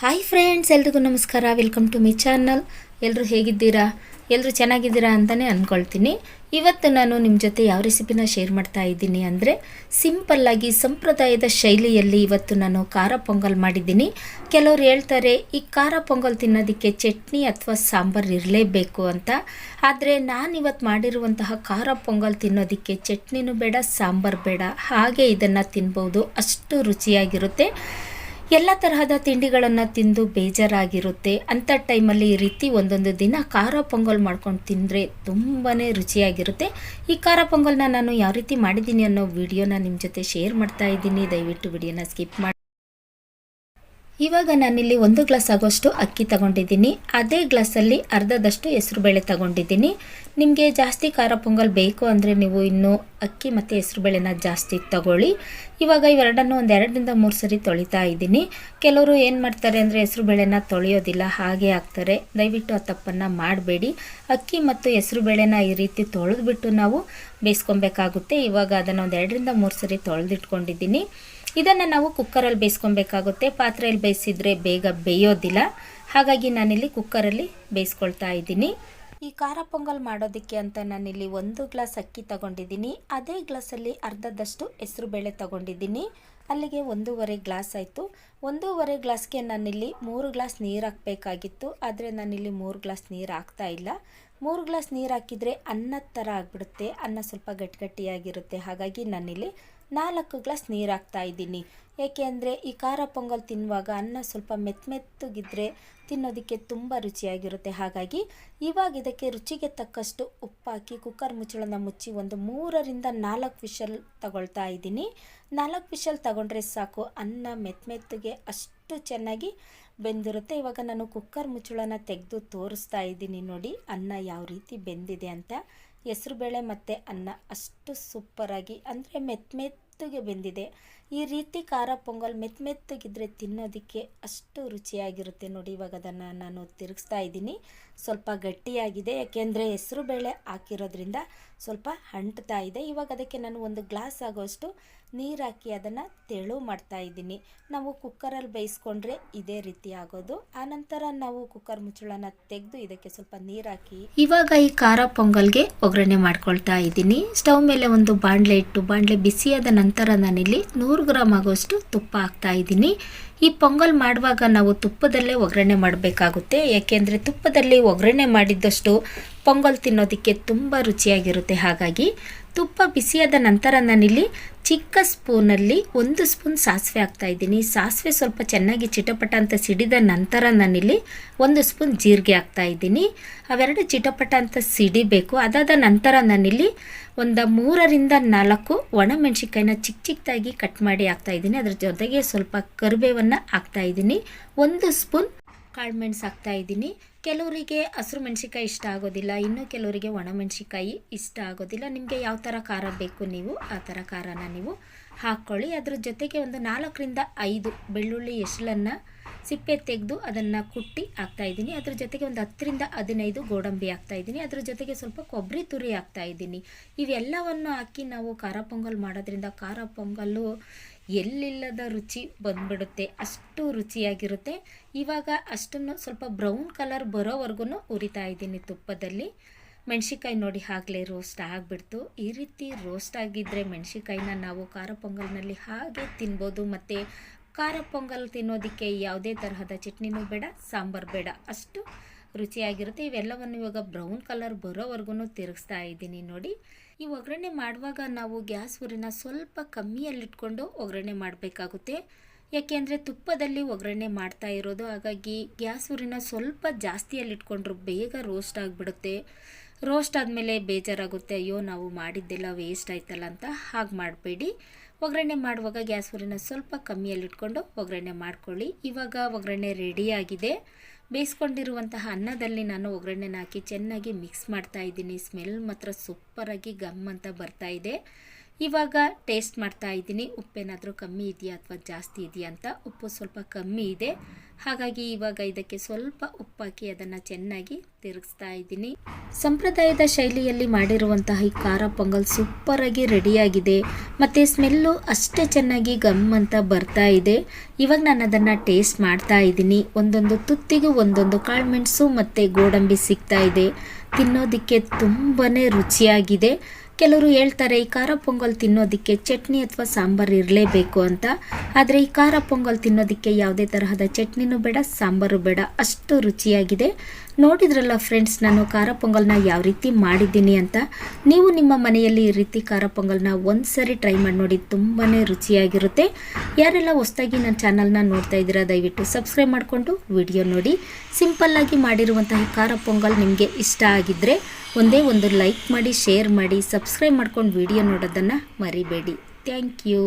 Hi friends ಎಲ್ರಿಗೂ ನಮಸ್ಕಾರ. Welcome to my channel ಎಲ್ಲರೂ ಹೇಗಿದ್ದೀರಾ? ಎಲ್ಲರೂ ಚೆನ್ನಾಗಿದ್ದೀರಾ ಅಂತಲೇ ಅಂದ್ಕೊಳ್ತೀನಿ ಇವತ್ತು ನಾನು ನಿಮ್ಮ ಜೊತೆ ಯಾವ ರೆಸಿಪಿನ ಶೇರ್ ಮಾಡ್ತಾ ಇದ್ದೀನಿ ಅಂದರೆ ಸಿಂಪಲ್ಲಾಗಿ ಸಂಪ್ರದಾಯದ ಶೈಲಿಯಲ್ಲಿ ಇವತ್ತು ನಾನು ಖಾರ ಪೊಂಗಲ್ ಮಾಡಿದ್ದೀನಿ. ಕೆಲವರು ಹೇಳ್ತಾರೆ, ಈ ಖಾರ ಪೊಂಗಲ್ ತಿನ್ನೋದಕ್ಕೆ ಚಟ್ನಿ ಅಥವಾ ಸಾಂಬಾರು ಇರಲೇಬೇಕು ಅಂತ. ಆದರೆ ನಾನು ಇವತ್ತು ಮಾಡಿರುವಂತಹ ಖಾರ ಪೊಂಗಲ್ ತಿನ್ನೋದಕ್ಕೆ ಚಟ್ನಿನೂ ಬೇಡ, ಸಾಂಬಾರು ಬೇಡ. ಹಾಗೆ ಇದನ್ನು ತಿನ್ಬೋದು. ಅಷ್ಟು ರುಚಿಯಾಗಿರುತ್ತೆ. ಎಲ್ಲ ತರಹದ ತಿಂಡಿಗಳನ್ನು ತಿಂದು ಬೇಜಾರಾಗಿರುತ್ತೆ. ಅಂಥ ಟೈಮಲ್ಲಿ ಈ ರೀತಿ ಒಂದೊಂದು ದಿನ ಖಾರ ಪೊಂಗಲ್ ಮಾಡ್ಕೊಂಡು ತಿಂದರೆ ತುಂಬಾ ರುಚಿಯಾಗಿರುತ್ತೆ. ಈ ಖಾರ ಪೊಂಗಲ್ನ ನಾನು ಯಾವ ರೀತಿ ಮಾಡಿದ್ದೀನಿ ಅನ್ನೋ ವಿಡಿಯೋನ ನಿಮ್ಮ ಜೊತೆ ಶೇರ್ ಮಾಡ್ತಾ ಇದ್ದೀನಿ. ದಯವಿಟ್ಟು ವಿಡಿಯೋನ ಸ್ಕಿಪ್ ಮಾಡಿ ಇವಾಗ ನಾನಿಲ್ಲಿ ಒಂದು ಗ್ಲಾಸ್ ಆಗೋಷ್ಟು ಅಕ್ಕಿ ತಗೊಂಡಿದ್ದೀನಿ. ಅದೇ ಗ್ಲಾಸಲ್ಲಿ ಅರ್ಧದಷ್ಟು ಹೆಸರುಬೇಳೆ ತಗೊಂಡಿದ್ದೀನಿ. ನಿಮಗೆ ಜಾಸ್ತಿ ಖಾರ ಪೊಂಗಲ್ ಬೇಕು ಅಂದರೆ ನೀವು ಇನ್ನೂ ಅಕ್ಕಿ ಮತ್ತು ಹೆಸರುಬೇಳೆನ ಜಾಸ್ತಿ ತಗೊಳ್ಳಿ. ಇವಾಗ ಇವೆರಡನ್ನು ಒಂದು ಎರಡರಿಂದ ಮೂರು ಸರಿ ತೊಳಿತಾ ಇದ್ದೀನಿ. ಕೆಲವರು ಏನು ಮಾಡ್ತಾರೆ ಅಂದರೆ ಹೆಸರುಬೇಳೆನ ತೊಳೆಯೋದಿಲ್ಲ, ಹಾಗೆ ಆಗ್ತಾರೆ. ದಯವಿಟ್ಟು ಆ ತಪ್ಪನ್ನು ಮಾಡಬೇಡಿ. ಅಕ್ಕಿ ಮತ್ತು ಹೆಸರುಬೇಳೆನ ಈ ರೀತಿ ತೊಳೆದುಬಿಟ್ಟು ನಾವು ಬೇಯಿಸ್ಕೊಬೇಕಾಗುತ್ತೆ. ಇವಾಗ ಅದನ್ನು ಒಂದು ಎರಡರಿಂದ ಮೂರು ಸರಿ ತೊಳೆದಿಟ್ಕೊಂಡಿದ್ದೀನಿ. ಇದನ್ನು ನಾವು ಕುಕ್ಕರಲ್ಲಿ ಬೇಯಿಸ್ಕೊಬೇಕಾಗುತ್ತೆ. ಪಾತ್ರೆಯಲ್ಲಿ ಬೇಯಿಸಿದರೆ ಬೇಗ ಬೇಯೋದಿಲ್ಲ. ಹಾಗಾಗಿ ನಾನಿಲ್ಲಿ ಕುಕ್ಕರಲ್ಲಿ ಬೇಯಿಸ್ಕೊಳ್ತಾ ಇದ್ದೀನಿ. ಈ ಖಾರ ಪೊಂಗಲ್ ಮಾಡೋದಕ್ಕೆ ಅಂತ ನಾನಿಲ್ಲಿ ಒಂದು ಗ್ಲಾಸ್ ಅಕ್ಕಿ ತಗೊಂಡಿದ್ದೀನಿ. ಅದೇ ಗ್ಲಾಸಲ್ಲಿ ಅರ್ಧದಷ್ಟು ಹೆಸರುಬೇಳೆ ತಗೊಂಡಿದ್ದೀನಿ. ಅಲ್ಲಿಗೆ ಒಂದೂವರೆ ಗ್ಲಾಸ್ ಆಯಿತು. ಒಂದೂವರೆ ಗ್ಲಾಸ್ಗೆ ನಾನಿಲ್ಲಿ ಮೂರು ಗ್ಲಾಸ್ ನೀರು ಹಾಕಬೇಕಾಗಿತ್ತು. ಆದರೆ ನಾನಿಲ್ಲಿ ಮೂರು ಗ್ಲಾಸ್ ನೀರು ಹಾಕ್ತಾ ಇಲ್ಲ. ಮೂರು ಗ್ಲಾಸ್ ನೀರು ಹಾಕಿದರೆ ಅನ್ನದ ಥರ ಆಗಿಬಿಡುತ್ತೆ. ಅನ್ನ ಸ್ವಲ್ಪ ಗಟ್ಟಿಗಟ್ಟಿಯಾಗಿರುತ್ತೆ ಹಾಗಾಗಿ ನಾನಿಲ್ಲಿ ನಾಲ್ಕು ಗ್ಲಾಸ್ ನೀರು ಹಾಕ್ತಾ ಇದ್ದೀನಿ ಏಕೆಂದರೆ ಈ ಖಾರ ಪೊಂಗಲ್ ತಿನ್ನುವಾಗ ಅನ್ನ ಸ್ವಲ್ಪ ಮೆತ್ತ ಮೆತ್ತಗಿದ್ರೆ ತಿನ್ನೋದಕ್ಕೆ ತುಂಬ ರುಚಿಯಾಗಿರುತ್ತೆ. ಹಾಗಾಗಿ ಇವಾಗ ಇದಕ್ಕೆ ರುಚಿಗೆ ತಕ್ಕಷ್ಟು ಉಪ್ಪಾಕಿ, ಕುಕ್ಕರ್ ಮುಚ್ಚಳನ ಮುಚ್ಚಿ ಒಂದು ಮೂರರಿಂದ ನಾಲ್ಕು ವಿಷಲ್ ತಗೊಳ್ತಾ ಇದ್ದೀನಿ. ನಾಲ್ಕು ವಿಷಲ್ ತಗೊಂಡ್ರೆ ಸಾಕು, ಅನ್ನ ಮೆತ್ತ ಮೆತ್ತಗೆ ಅಷ್ಟು ಚೆನ್ನಾಗಿ ಬೆಂದಿರುತ್ತೆ. ಇವಾಗ ನಾನು ಕುಕ್ಕರ್ ಮುಚ್ಚಳನ ತೆಗೆದು ತೋರಿಸ್ತಾ ಇದ್ದೀನಿ ನೋಡಿ, ಅನ್ನ ಯಾವ ರೀತಿ ಬೆಂದಿದೆ ಅಂತ. ಹೆಸರುಬೇಳೆ ಮತ್ತು ಅನ್ನ ಅಷ್ಟು ಸೂಪರಾಗಿ ಅಂದರೆ ಮೆತ್ತ ಮೆತ್ತಗೆ ಬೆಂದಿದೆ. ಈ ರೀತಿ ಖಾರ ಪೊಂಗಲ್ ಮೆತ್ತ ಮೆತ್ತಗಿದ್ರೆ ತಿನ್ನೋದಕ್ಕೆ ಅಷ್ಟು ರುಚಿಯಾಗಿರುತ್ತೆ ನೋಡಿ ಇವಾಗ ಅದನ್ನು ನಾನು ತಿರುಗಿಸ್ತಾ ಇದ್ದೀನಿ. ಸ್ವಲ್ಪ ಗಟ್ಟಿಯಾಗಿದೆ, ಯಾಕೆಂದರೆ ಹೆಸರುಬೇಳೆ ಹಾಕಿರೋದ್ರಿಂದ ಸ್ವಲ್ಪ ಅಂಟ್ತಾ ಇದೆ. ಇವಾಗ ಅದಕ್ಕೆ ನಾನು ಒಂದು ಗ್ಲಾಸ್ ಆಗೋಷ್ಟು ನೀರು ಹಾಕಿ ಅದನ್ನು ತೆಳು ಮಾಡ್ತಾ ಇದ್ದೀನಿ. ನಾವು ಕುಕ್ಕರಲ್ಲಿ ಬೇಯಿಸ್ಕೊಂಡ್ರೆ ಇದೇ ರೀತಿ ಆಗೋದು. ಆನಂತರ ನಾವು ಕುಕ್ಕರ್ ಮುಚ್ಚಳನ ತೆಗೆದು ಇದಕ್ಕೆ ಸ್ವಲ್ಪ ನೀರು ಹಾಕಿ ಇವಾಗ ಈ ಖಾರ ಪೊಂಗಲ್ಗೆ ಒಗ್ಗರಣೆ ಮಾಡ್ಕೊಳ್ತಾ ಇದ್ದೀನಿ. ಸ್ಟವ್ ಮೇಲೆ ಒಂದು ಬಾಣಲೆ ಇಟ್ಟು, ಬಾಣಲೆ ಬಿಸಿಯಾದ ನಂತರ ನಾನಿಲ್ಲಿ ನೂರು ಗ್ರಾಮ್ ಆಗೋಷ್ಟು ತುಪ್ಪ ಹಾಕ್ತಾ ಇದ್ದೀನಿ. ಈ ಪೊಂಗಲ್ ಮಾಡುವಾಗ ನಾವು ತುಪ್ಪದಲ್ಲೇ ಒಗ್ಗರಣೆ ಮಾಡಬೇಕಾಗುತ್ತೆ. ಯಾಕೆಂದರೆ ತುಪ್ಪದಲ್ಲಿ ಒಗ್ಗರಣೆ ಮಾಡಿದ್ದಷ್ಟು ಪೊಂಗಲ್ ತಿನ್ನೋದಕ್ಕೆ ತುಂಬ ರುಚಿಯಾಗಿರುತ್ತೆ. ಹಾಗಾಗಿ ತುಪ್ಪ ಬಿಸಿಯಾದ ನಂತರ ನಾನಿಲ್ಲಿ ಚಿಕ್ಕ ಸ್ಪೂನಲ್ಲಿ ಒಂದು ಸ್ಪೂನ್ ಸಾಸಿವೆ ಹಾಕ್ತಾ ಇದ್ದೀನಿ. ಸಾಸಿವೆ ಸ್ವಲ್ಪ ಚೆನ್ನಾಗಿ ಚಿಟಪಟ ಅಂತ ಸಿಡಿದ ನಂತರ ನಾನಿಲ್ಲಿ ಒಂದು ಸ್ಪೂನ್ ಜೀರಿಗೆ ಹಾಕ್ತಾ ಇದ್ದೀನಿ. ಅವೆರಡು ಚಿಟಪಟ ಅಂತ ಸಿಡಿಬೇಕು. ಅದಾದ ನಂತರ ನಾನಿಲ್ಲಿ ಒಂದು ಮೂರರಿಂದ ನಾಲ್ಕು ಒಣಮೆಣಸಿನ್ಕಾಯಿನ ಚಿಕ್ಕ ಚಿಕ್ಕದಾಗಿ ಕಟ್ ಮಾಡಿ ಹಾಕ್ತಾ ಇದ್ದೀನಿ. ಅದ್ರ ಜೊತೆಗೆ ಸ್ವಲ್ಪ ಕರಿಬೇವನ್ನು ಹಾಕ್ತಾ ಇದ್ದೀನಿ. ಒಂದು ಸ್ಪೂನ್ ಕಾಳುಮೆಣಸು ಹಾಕ್ತಾ ಇದ್ದೀನಿ. ಕೆಲವರಿಗೆ ಹಸಿರು ಮೆಣಸಿನ್ಕಾಯಿ ಇಷ್ಟ ಆಗೋದಿಲ್ಲ, ಇನ್ನು ಕೆಲವರಿಗೆ ಒಣಮೆಣಸಿನ್ಕಾಯಿ ಇಷ್ಟ ಆಗೋದಿಲ್ಲ. ನಿಮಗೆ ಯಾವ ಥರ ಖಾರ ಬೇಕು ನೀವು, ಆ ಥರ ಖಾರನ ನೀವು ಹಾಕ್ಕೊಳ್ಳಿ ಅದ್ರ ಜೊತೆಗೆ ಒಂದು ನಾಲ್ಕರಿಂದ ಐದು ಬೆಳ್ಳುಳ್ಳಿ ಎಸಳನ್ನು ಸಿಪ್ಪೆ ತೆಗೆದು ಅದನ್ನು ಕುಟ್ಟಿ ಹಾಕ್ತಾ ಇದ್ದೀನಿ. ಅದ್ರ ಜೊತೆಗೆ ಒಂದು ಹತ್ತರಿಂದ ಹದಿನೈದು ಗೋಡಂಬಿ ಹಾಕ್ತಾ ಇದ್ದೀನಿ. ಅದ್ರ ಜೊತೆಗೆ ಸ್ವಲ್ಪ ಕೊಬ್ಬರಿ ತುರಿ ಹಾಕ್ತಾ ಇದ್ದೀನಿ. ಇವೆಲ್ಲವನ್ನು ಹಾಕಿ ನಾವು ಖಾರ ಪೊಂಗಲ್ ಮಾಡೋದ್ರಿಂದ ಖಾರ ಪೊಂಗಲ್ಲು ಎಲ್ಲಿಲ್ಲದ ರುಚಿ ಬಂದ್ಬಿಡುತ್ತೆ, ಅಷ್ಟು ರುಚಿಯಾಗಿರುತ್ತೆ. ಇವಾಗ ಅಷ್ಟನ್ನು ಸ್ವಲ್ಪ ಬ್ರೌನ್ ಕಲರ್ ಬರೋವರೆಗೂ ಉರಿತಾ ಇದ್ದೀನಿ ತುಪ್ಪದಲ್ಲಿ. ಮೆಣಸಿಕಾಯಿ ನೋಡಿ ಆಗಲೇ ರೋಸ್ಟ್ ಆಗಿಬಿಡ್ತು. ಈ ರೀತಿ ರೋಸ್ಟ್ ಆಗಿದ್ದರೆ ಮೆಣಸಿಕಾಯಿನ ನಾವು ಖಾರ ಪೊಂಗಲ್ನಲ್ಲಿ ಹಾಗೆ ತಿನ್ಬೋದು. ಮತ್ತು ಖಾರ ಪೊಂಗಲ್ ತಿನ್ನೋದಕ್ಕೆ ಯಾವುದೇ ತರಹದ ಚಟ್ನಿನೂ ಬೇಡ, ಸಾಂಬಾರು ಬೇಡ. ಅಷ್ಟು ರುಚಿಯಾಗಿರುತ್ತೆ. ಇವೆಲ್ಲವನ್ನು ಇವಾಗ ಬ್ರೌನ್ ಕಲರ್ ಬರೋವರೆಗೂ ತಿರುಗಿಸ್ತಾ ಇದ್ದೀನಿ ನೋಡಿ. ಈ ಒಗ್ಗರಣೆ ಮಾಡುವಾಗ ನಾವು ಗ್ಯಾಸ್ ಉರಿನ ಸ್ವಲ್ಪ ಕಮ್ಮಿಯಲ್ಲಿಟ್ಕೊಂಡು ಒಗ್ಗರಣೆ ಮಾಡಬೇಕಾಗುತ್ತೆ. ಯಾಕೆಂದರೆ ತುಪ್ಪದಲ್ಲಿ ಒಗ್ಗರಣೆ ಮಾಡ್ತಾ ಇರೋದು. ಹಾಗಾಗಿ ಗ್ಯಾಸ್ ಉರಿನ ಸ್ವಲ್ಪ ಜಾಸ್ತಿಯಲ್ಲಿಟ್ಕೊಂಡ್ರು ಬೇಗ ರೋಸ್ಟ್ ಆಗಿಬಿಡುತ್ತೆ. ರೋಸ್ಟ್ ಆದಮೇಲೆ ಬೇಜಾರಾಗುತ್ತೆ. ಅಯ್ಯೋ, ನಾವು ಮಾಡಿದ್ದೆಲ್ಲ ವೇಸ್ಟ್ ಆಯ್ತಲ್ಲ ಅಂತ ಹಾಗೆ ಮಾಡಬೇಡಿ. ಒಗ್ಗರಣೆ ಮಾಡುವಾಗ ಗ್ಯಾಸ್ ಉರಿನ ಸ್ವಲ್ಪ ಕಮ್ಮಿಯಲ್ಲಿಟ್ಕೊಂಡು ಒಗ್ಗರಣೆ ಮಾಡ್ಕೊಳ್ಳಿ. ಇವಾಗ ಒಗ್ಗರಣೆ ರೆಡಿಯಾಗಿದೆ ಬೇಯಿಸ್ಕೊಂಡಿರುವಂತಹ ಅನ್ನದಲ್ಲಿ ನಾನು ಒಗ್ಗರಣೆನ ಹಾಕಿ ಚೆನ್ನಾಗಿ ಮಿಕ್ಸ್ ಮಾಡ್ತಾ ಇದ್ದೀನಿ. ಸ್ಮೆಲ್ ಮಾತ್ರ ಸೂಪರಾಗಿ ಗಮ್ ಅಂತ ಬರ್ತಾ ಇದೆ. ಇವಾಗ ಟೇಸ್ಟ್ ಮಾಡ್ತಾ ಇದ್ದೀನಿ. ಉಪ್ಪೇನಾದರೂ ಕಮ್ಮಿ ಇದೆಯಾ ಅಥವಾ ಜಾಸ್ತಿ ಇದೆಯಾ ಅಂತ? ಉಪ್ಪು ಸ್ವಲ್ಪ ಕಮ್ಮಿ ಇದೆ. ಹಾಗಾಗಿ ಇವಾಗ ಇದಕ್ಕೆ ಸ್ವಲ್ಪ ಉಪ್ಪಾಕಿ ಅದನ್ನು ಚೆನ್ನಾಗಿ ತಿರುಗಿಸ್ತಾ ಇದ್ದೀನಿ. ಸಂಪ್ರದಾಯದ ಶೈಲಿಯಲ್ಲಿ ಮಾಡಿರುವಂತಹ ಈ ಖಾರ ಪೊಂಗಲ್ ಸೂಪರಾಗಿ ರೆಡಿಯಾಗಿದೆ ಮತ್ತು ಸ್ಮೆಲ್ಲು ಅಷ್ಟೇ ಚೆನ್ನಾಗಿ ಗಮ್ ಅಂತ ಬರ್ತಾ ಇದೆ. ಇವಾಗ ನಾನು ಅದನ್ನು ಟೇಸ್ಟ್ ಮಾಡ್ತಾ ಇದ್ದೀನಿ. ಒಂದೊಂದು ತುತ್ತಿಗೂ ಒಂದೊಂದು ಕಾಳುಮೆಣಸು ಮತ್ತು ಗೋಡಂಬಿ ಸಿಗ್ತಾ ಇದೆ. ತಿನ್ನೋದಕ್ಕೆ ತುಂಬಾ ರುಚಿಯಾಗಿದೆ. ಕೆಲವರು ಹೇಳ್ತಾರೆ, ಈ ಖಾರ ಪೊಂಗಲ್ ತಿನ್ನೋದಕ್ಕೆ ಚಟ್ನಿ ಅಥವಾ ಸಾಂಬಾರು ಇರಲೇಬೇಕು ಅಂತ. ಆದರೆ ಈ ಖಾರ ಪೊಂಗಲ್ ತಿನ್ನೋದಕ್ಕೆ ಯಾವುದೇ ತರಹದ ಚಟ್ನಿನೂ ಬೇಡ, ಸಾಂಬಾರು ಬೇಡ. ಅಷ್ಟು ರುಚಿಯಾಗಿದೆ. ನೋಡಿದ್ರಲ್ಲ ಫ್ರೆಂಡ್ಸ್ ನಾನು ಖಾರ ಪೊಂಗಲ್ನ ಯಾವ ರೀತಿ ಮಾಡಿದ್ದೀನಿ ಅಂತ? ನೀವು ನಿಮ್ಮ ಮನೆಯಲ್ಲಿ ಈ ರೀತಿ ಖಾರ ಪೊಂಗಲ್ನ ಒಂದು ಸರಿ ಟ್ರೈ ಮಾಡಿ ನೋಡಿ ತುಂಬಾ ರುಚಿಯಾಗಿರುತ್ತೆ. ಯಾರೆಲ್ಲ ಹೊಸದಾಗಿ ನನ್ನ ಚಾನಲ್ನ ನೋಡ್ತಾ ಇದ್ದೀರಾ, ದಯವಿಟ್ಟು ಸಬ್ಸ್ಕ್ರೈಬ್ ಮಾಡಿಕೊಂಡು ವಿಡಿಯೋ ನೋಡಿ. ಸಿಂಪಲ್ಲಾಗಿ ಮಾಡಿರುವಂತಹ ಖಾರ ಪೊಂಗಲ್ ನಿಮಗೆ ಇಷ್ಟ ಆಗಿದ್ದರೆ ಒಂದೇ ಒಂದು ಲೈಕ್ ಮಾಡಿ ಶೇರ್ ಮಾಡಿ ಸಬ್ಸ್ಕ್ರೈಬ್ ಮಾಡ್ಕೊಂಡು ವಿಡಿಯೋ ನೋಡೋದನ್ನು ಮರಿಬೇಡಿ. Thank you